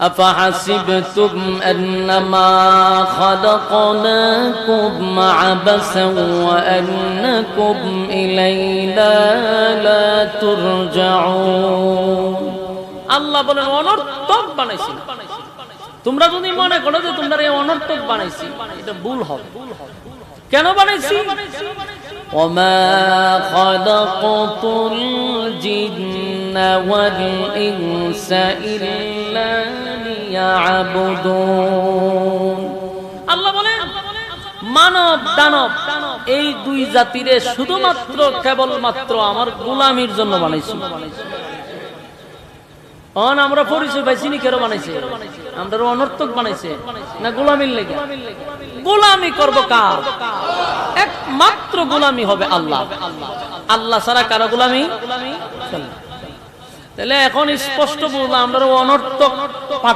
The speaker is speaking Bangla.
أفحسبتم أنما خلقناكم عبثا وأنكم إلينا لا ترجعون আল্লাহ বলেন অনর্থক বানাইছি তোমরা যদি মনে করো যে তোমরা এই অনর্থক বানাইছি এটা ভুল হবে কেন বানাইছি وما خلقت الجن والإنس إلا ليعبدون আল্লাহ বলেন মানব দানব এই দুই জাতিরে শুধুমাত্র কেবলমাত্র আমার গোলামির জন্য বানাইছি অন আমরা পরিচয় পাইছি নি কেন বানাইছে আমরা অনর্থক বানাইছে না গোলামির লেগে গোলামি করব কার একমাত্র গোলামি হবে আল্লাহ আল্লাহ ছাড়া কারো গোলামি চলে না। তাহলে এখন স্পষ্ট বললাম আমরা অনর্থক